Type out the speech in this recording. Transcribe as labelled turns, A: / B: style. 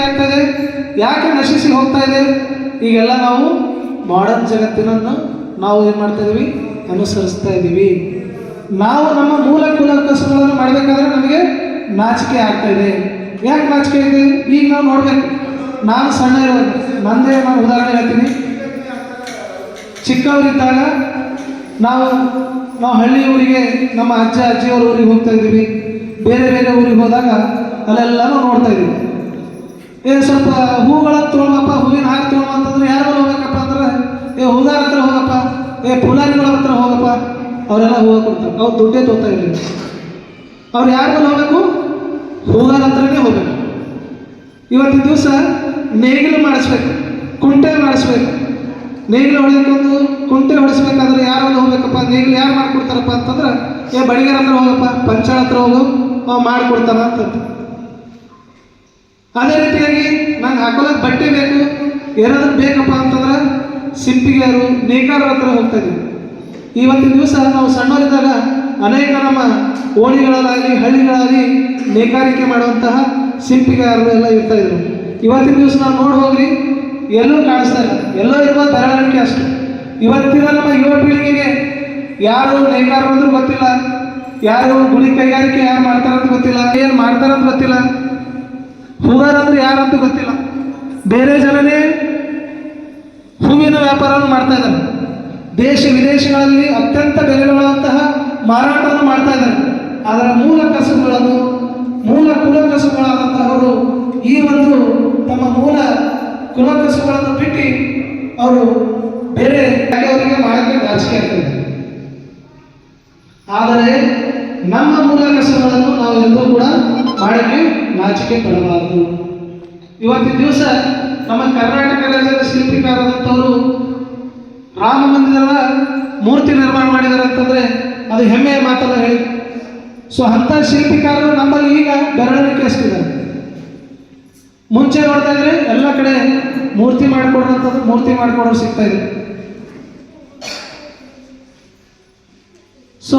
A: ಆಗ್ತಾ ಇದೆ ಯಾಕೆ ನಶಿಸಿ ಹೋಗ್ತಾ ಇದೆ? ಈಗೆಲ್ಲ ನಾವು ಮಾಡರ್ನ್ ಜಗತ್ತಿನನ್ನು ನಾವು ಏನು ಮಾಡ್ತಾ ಇದ್ದೀವಿ ಅನುಸರಿಸ್ತಾ ಇದ್ದೀವಿ ನಾವು ನಮ್ಮ ಮೂಲ ಕುಲ ಮಾಡಬೇಕಾದ್ರೆ ನಮಗೆ ನಾಚಿಕೆ ಆಗ್ತಾ ಇದೆ. ಯಾಕೆ ನಾಚಿಕೆ ಇದೆ? ಈಗ ನಾವು ನೋಡ್ಬೇಕು. ನಾನು ಸಣ್ಣ ಇರೋದು. ನಂದೇ ನಾನು ಉದಾಹರಣೆ ಹೇಳ್ತೀನಿ. ಚಿಕ್ಕವರಿದ್ದಾಗ ನಾವು ನಾವು ಹಳ್ಳಿ ಊರಿಗೆ, ನಮ್ಮ ಅಜ್ಜ, ಅಜ್ಜಿಯವ್ರ ಊರಿಗೆ ಹೋಗ್ತಾ ಇದ್ದೀವಿ. ಬೇರೆ ಬೇರೆ ಊರಿಗೆ ಹೋದಾಗ ಅಲ್ಲೆಲ್ಲನೂ ನೋಡ್ತಾ ಇದ್ದೀವಿ. ಏ, ಸ್ವಲ್ಪ ಹೂಗಳನ್ನು ತೊಗೊಳಪ್ಪ ಹೂವಿನ ಹಾಕಿ ತೊಗೊಳ ಅಂತಂದ್ರೆ ಯಾರು ಹೋಗಬೇಕಪ್ಪ ಅಂದ್ರೆ, ಏ ಹೂದಾರ ಹತ್ರ ಹೋಗಪ್ಪ, ಏ ಪುಲಾರಿಗಳ ಹತ್ರ ಹೋಗಪ್ಪ. ಅವರೆಲ್ಲ ಹೂವು ಕೊಡ್ತಾರೆ. ಅವ್ರು ದುಡ್ಡೇ ತೋತಾ ಇರ್ಲಿ ಅವ್ರು ಯಾರ ಬಲ್ಲಿ ಹೋಗಬೇಕು? ಹೂಗಾರ ಹತ್ರನೇ ಹೋಗಬೇಕು. ಇವತ್ತಿನ ದಿವಸ ನೇಗಿಲು ಮಾಡಿಸ್ಬೇಕು, ಕುಂಟೆ ಮಾಡಿಸ್ಬೇಕು. ನೇಗಿಲು ಹೊಡೆಯೋಕ್ಕೊಂದು ಕುಂಟೆ ಹೊಡಿಸ್ಬೇಕಾದ್ರೆ ಯಾರು ಹೋಗ್ಬೇಕಪ್ಪ? ನೇಗಿಲು ಯಾರು ಮಾಡ್ಕೊಡ್ತಾರಪ್ಪ ಅಂತಂದ್ರೆ, ಏ, ಬಡಿಗಾರ ಹತ್ರ ಹೋಗಪ್ಪ, ಪಂಚಾಳ ಹತ್ರ ಹೋಗು, ಅವ್ ಮಾಡಿಕೊಡ್ತಾನ ಅಂತಂದು ಅದೇ ರೀತಿಯಾಗಿ ನಂಗೆ ಹಾಕೊಳಕ್ ಬಟ್ಟೆ ಬೇಕು, ಏನಾದರೂ ಬೇಕಪ್ಪ ಅಂತಂದ್ರೆ ಸಿಂಪಿಗೆಯರು ನೇಕಾರರ ಹತ್ರ ಹೋಗ್ತಾ ಇದ್ದೀವಿ ಇವತ್ತಿನ ದಿವಸ ನಾವು ಸಣ್ಣವರಿದ್ದಾಗ ಅನೇಕ ನಮ್ಮ ಓಣಿಗಳಲ್ಲಾಗಲಿ ಹಳ್ಳಿಗಳಾಗಲಿ ನೇಕಾರಿಕೆ ಮಾಡುವಂತಹ ಸಿಂಪಿಗಾರರು ಎಲ್ಲ ಇರ್ತಾ ಇದ್ರು. ಇವತ್ತಿನ ದಿವಸ ನಾವು ನೋಡಿ ಹೋಗ್ರಿ, ಎಲ್ಲೂ ಕಾಣಿಸ್ತಾ ಇಲ್ಲ. ಎಲ್ಲೋ ಇರುವ ಬೆರಳಿಕೆ ಅಷ್ಟು. ಇವತ್ತಿನ ನಮ್ಮ ಯುವ ಪೀಳಿಗೆಗೆ ಯಾರು ನೇಕಾರರು ಗೊತ್ತಿಲ್ಲ, ಯಾರು ಗುಡಿ ಕೈಗಾರಿಕೆ ಯಾರು ಮಾಡ್ತಾರಂತ ಗೊತ್ತಿಲ್ಲ, ಏನು ಮಾಡ್ತಾರಂತ ಗೊತ್ತಿಲ್ಲ. ಹೂಗಾರ ಅಂದ್ರೆ ಯಾರಂತೂ ಗೊತ್ತಿಲ್ಲ. ಬೇರೆ ಜನನೇ ಹೂವಿನ ವ್ಯಾಪಾರವನ್ನು ಮಾಡ್ತಾ ಇದ್ದಾರೆ. ದೇಶ ವಿದೇಶಗಳಲ್ಲಿ ಅತ್ಯಂತ ಬೆಲೆಗಳಂತಹ ಮಾರಾಟವನ್ನು ಮಾಡ್ತಾ ಇದ್ದಾರೆ. ಅದರ ಮೂಲ ಕಸುಗಳನ್ನು ಮೂಲ ಕುಲ ಕಸುಗಳಾದಂತಹವರು ಈ ಒಂದು ತಮ್ಮ ಮೂಲ ಕುಲ ಕಸುಗಳನ್ನು ಬಿಟ್ಟು ಅವರು ಬೇರೆ ಅವರಿಗೆ ಮಾಡಕ್ಕೆ ಆಚೆ ಆಗ್ತದೆ ಆದರೆ ನಮ್ಮ ಮೂಲ ಕಸುಬುಗಳನ್ನು ನಾವು ಎಲ್ಲರೂ ಕೂಡ ಮಾಡಕ್ಕೆ ನಾಚಿಕೆ ಪಡಬಾರದು. ಇವತ್ತಿನ ದಿವಸ ನಮ್ಮ ಕರ್ನಾಟಕ ರಾಜ್ಯದ ಶಿಲ್ಪಿಕಾರದಂಥವರು ರಾಮ ಮಂದಿರದ ಮೂರ್ತಿ ನಿರ್ಮಾಣ ಮಾಡಿದ್ದಾರೆ ಅಂತಂದ್ರೆ ಅದು ಹೆಮ್ಮೆಯ ಮಾತಲ್ಲ ಹೇಳಿ. ಸೊ ಅಂಥ ಶಿಲ್ಪಿಕಾರರು ನಮ್ಮಲ್ಲಿ ಈಗ ಬೆರಳಿಕೆ ಅಷ್ಟಿದ್ದಾರೆ. ಮುಂಚೆ ನೋಡ್ತಾ ಇದ್ರೆ ಎಲ್ಲ ಕಡೆ ಮೂರ್ತಿ ಮಾಡಿಕೊಡುವಂಥದ್ದು, ಮೂರ್ತಿ ಮಾಡಿಕೊಡೋರು ಸಿಗ್ತಾ ಇದೆ ಸೊ